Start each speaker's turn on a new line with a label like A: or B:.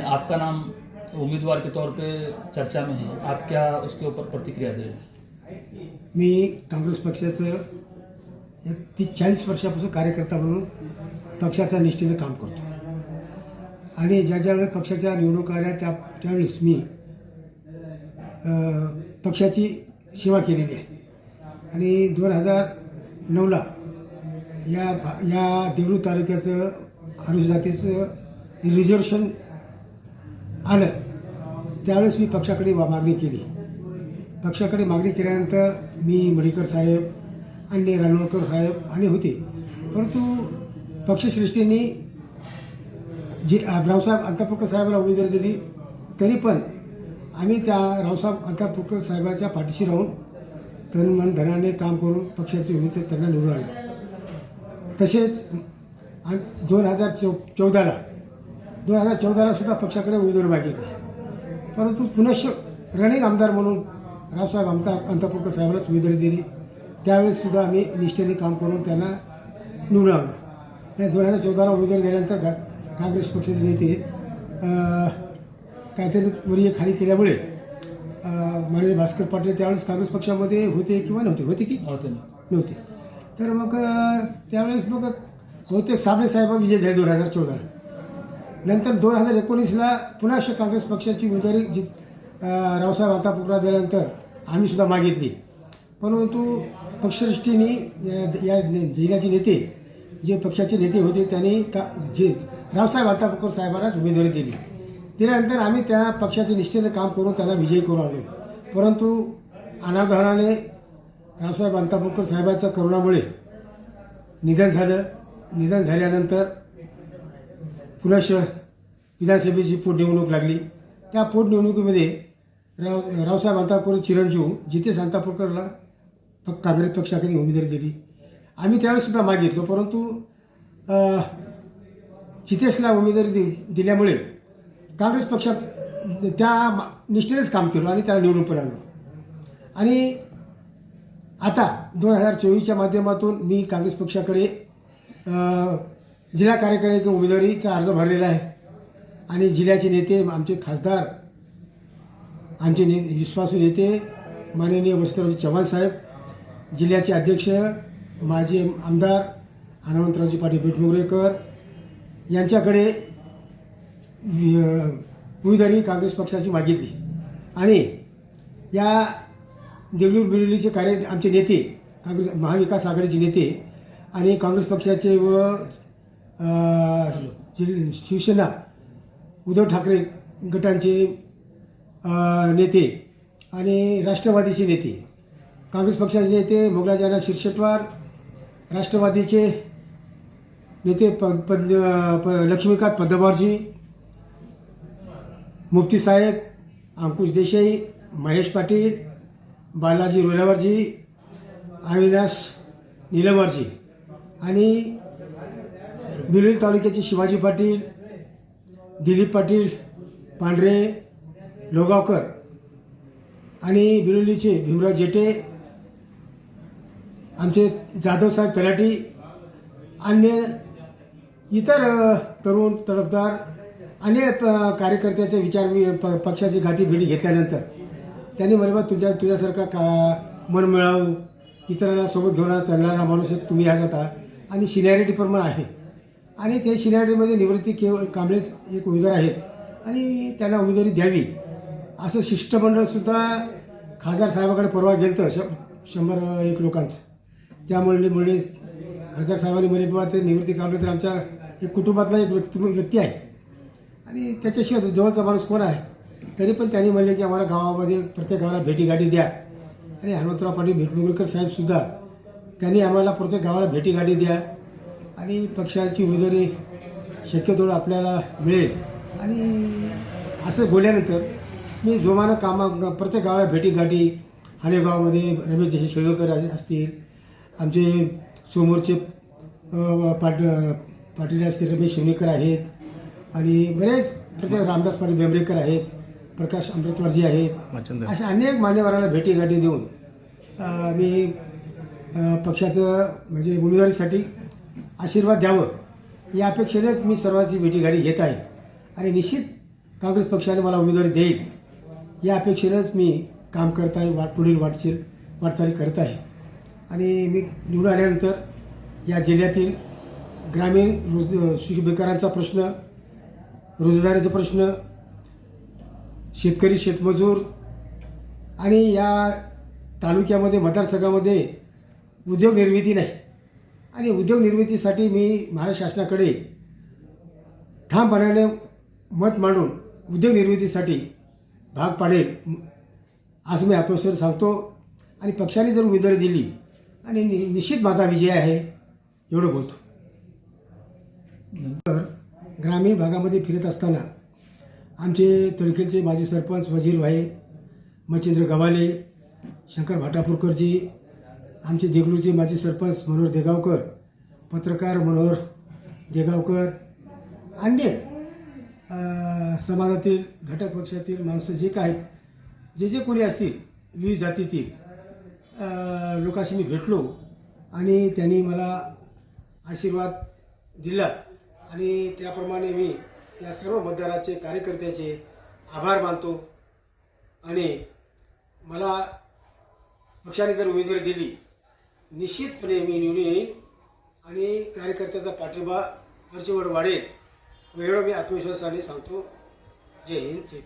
A: आपका नाम उम्मीदवार के तौर पे चर्चा में है। आप क्या उसके ऊपर प्रतिक्रिया दे रहे
B: मी काँग्रेस पक्षाचं एक तीस चाळीस वर्षापासून कार्यकर्ता म्हणून पक्षाच्या निष्ठेने काम करतो. आणि ज्या ज्या वेळेस पक्षाच्या निवडणुका आल्या त्या त्यावेळेस मी पक्षाची सेवा केलेली आहे. आणि दोन हजार नऊला या भा- या देवळू तालुक्याचं अनुसूचित जातीचं रिझर्वेशन आलं. त्यावेळेस मी पक्षाकडे मागणी केली. पक्षाकडे मागणी केल्यानंतर मी मडीकर साहेब आणि रानोळकर साहेब आणि होते. परंतु पक्षश्रेष्ठींनी जे रावसाहेब अंतापूरकर साहेबाला उमेदवारी दिली तरी पण आम्ही त्या रावसाहेब अंतापूरकर साहेबाच्या पाठीशी राहून तन मन धनाने काम करून पक्षाचे उमेदवार त्यांना निवडून आणले. तसेच दोन हजार चौ चौदाला दोन हजार चौदाला सुद्धा पक्षाकडे उमेदवारी मागितली. परंतु पुनश्च रनिंग आमदार म्हणून रावसाहेब आमदार अंतापूरकर साहेबांनाच उमेदवारी दिली. त्यावेळेस सुद्धा आम्ही निष्ठेने काम करून त्यांना निवडून आणलं नाही दोन हजार चौदाला उमेदवारी दिल्यानंतर काँग्रेस पक्षाचे नेते काहीतरी वरीय खाली केल्यामुळे माननीय भास्कर पाटील त्यावेळेस काँग्रेस पक्षामध्ये होते किंवा नव्हते? होते की? नव्हते तर मग त्यावेळेस मग बहुतेक साबळे साहेब विजय झाले दोन हजार चौदाला. नंतर दोन हजार एकोणीसला पुन्हा काँग्रेस पक्षाची उमेदवारी जित रावसाहेब आतापुकडा दिल्यानंतर आम्ही सुद्धा मागितली. परंतु पक्षश्रेष्ठींनी या जिल्ह्याचे नेते जे पक्षाचे नेते होते त्यांनी का जे रावसाहेब अंतापूरकर साहेबांनाच उमेदवारी दिली. दिल्यानंतर आम्ही त्या पक्षाच्या निष्ठेने काम करून त्यांना विजयी करून आलो. परंतु अनाधाराने रावसाहेब अंतापूरकर साहेबाच्या करोनामुळे निधन झालं. निधन झाल्यानंतर पुनश विधानसभेची पोटनिवडणूक लागली. त्या पोटनिवडणुकीमध्ये राव रावसाहेब अंतापूर चिरंजीव जिथे सांतापूरकरला काँग्रेस पक्षाकडे उमेदवारी दिली. आम्ही त्यावेळेसुद्धा मागितलो परंतु जितेशला उमेदवारी दि दिल्यामुळे काँग्रेस पक्षा त्या मा- निष्ठेनेच काम केलं आणि त्याला निवडून पण आणलो. आणि आता दोन हजार चोवीसच्या माध्यमातून मी काँग्रेस पक्षाकडे जिल्हा कार्यकारी उमेदवारीचा अर्ज भरलेला आहे. आणि जिल्ह्याचे नेते आमचे खासदार आमचे ने विश्वासू नेते माननीय वस्त्ररावजी चव्हाण साहेब जिल्ह्याचे अध्यक्ष माजी आमदार हनुमंतरावजी पाटील बेटमोगरेकर यांच्याकडे उमेदवारी काँग्रेस पक्षाची मागितली. आणि या देवलूर बिरवलीचे कार्य आमचे नेते काँग्रेस महाविकास आघाडीचे नेते आणि काँग्रेस पक्षाचे व शिवसेना उद्धव ठाकरे गटांचे नेते आणि राष्ट्रवादीचे नेते काँग्रेस पक्षाचे नेते मोगलाजाना शिरशेटवार राष्ट्रवादीचे नेते प पद प लक्ष्मीकांत पद्मवारजी मुफ्ती साहेब अंकुश देसाई महेश पाटील बालाजी रोलावरजी अविनाश निलमरजी आणि बिलोली तालुक्याचे शिवाजी पाटील दिलीप पाटील पांढरे लोगावकर आणि बिलोलीचे भीमराव जेटे आमचे जाधवसाहेब तलाठी अन्य इतर तरुण तडफदार अनेक कार्यकर्त्याचे विचार प- पक्षाची गाठी भेटी घेतल्यानंतर त्यांनी मला तुझ्या तुझ्यासारखा का मन मिळावू? इतरांना सोबत घेऊन चालणारा माणूस एक तुम्ही आज आता. आणि सिनियरिटी प्रमाण आहे. आणि ते शिलाडीमध्ये निवृत्ती केवळ कांबळेच एक उमेदवार आहेत. आणि त्यांना उमेदवारी द्यावी असं शिष्टमंडळसुद्धा खासदार साहेबाकडे परवा गेलं तर शंभर एक लोकांचं. त्यामुळे मुळे खासदार साहेबांनी म्हणे किंवा ते निवृत्ती कांबळे तर आमच्या एक कुटुंबातला एक व्यक्ती व्यक्ती आहे. आणि त्याच्याशिवाय जवळचा माणूस कोण आहे? तरी पण त्यांनी म्हणले की आम्हाला गावामध्ये प्रत्येक गावाला भेटीगाठी द्या. आणि हनुमंतराव पाटील भेटमुगुरकर साहेबसुद्धा त्यांनी आम्हाला प्रत्येक गावाला भेटीगाठी द्या. आणि पक्षाची उमेदवारी शक्यतो आपल्याला मिळेल. आणि असं बोलल्यानंतर मी जोमानं कामा प्रत्येक गावाला भेटीगाठी हानेगावमध्ये रमेश जसे शेळकर असतील आमचे समोरचे पाट पाटील असतील रमेश शिवणेकर आहेत आणि बरेच प्रत्येक रामदास पाटील बेंबरेकर आहेत प्रकाश अमृतवारजी आहेत अशा अनेक मान्यवरांना भेटीगाठी देऊन मी पक्षाचं म्हणजे उमेदवारीसाठी आशीर्वाद द्यावं या अपेक्षेनेच मी सर्वांची भेटीगाठी घेत आहे. आणि निश्चित काँग्रेस पक्षाने मला उमेदवारी देईल या अपेक्षेनेच मी काम करत आहे वाट पुढील वाटशील वाटचाली करत आहे. आणि मी निवडून आल्यानंतर या जिल्ह्यातील ग्रामीण रोज शिशु बेकारांचा प्रश्न रोजगाराचा प्रश्न शेतकरी शेतमजूर आणि या तालुक्यामध्ये मतदारसंघामध्ये उद्योग निर्मिती नाही. आणि उद्योग निर्मितीसाठी मी महाराष्ट्र शासनाकडे ठामपणाने मत मांडून उद्योग निर्मितीसाठी भाग पाडेल असं मी आत्मविश्वास सांगतो. आणि पक्षाने जर उमेदवारी दिली आणि नि- निश्चित माझा विजय आहे एवढं बोलतो. नंतर ग्रामीण भागामध्ये फिरत असताना आमचे तळखेलचे माजी सरपंच वजीर भाई मच्छिंद्र गवाले शंकर भाटापूरकरजी आमचे देगलूचे माजी सरपंच मनोहर देगावकर पत्रकार मनोहर देगावकर अन्य समाजातील घटक पक्षातील माणसं जे काय जे जे कोणी असतील विविध जातीतील लोकांशी मी भेटलो आणि त्यांनी मला आशीर्वाद दिला आणि त्याप्रमाणे मी या सर्व मतदाराचे कार्यकर्त्याचे आभार मानतो आणि मला पक्षाने जर उमेदवारी दिली निश्चितपणे मी निवडून येईन आणि कार्यकर्त्याचा पाठिंबा वरचेवर वाढेल. एवढं मी आत्मविश्वासाने सांगतो. जय हिंद जय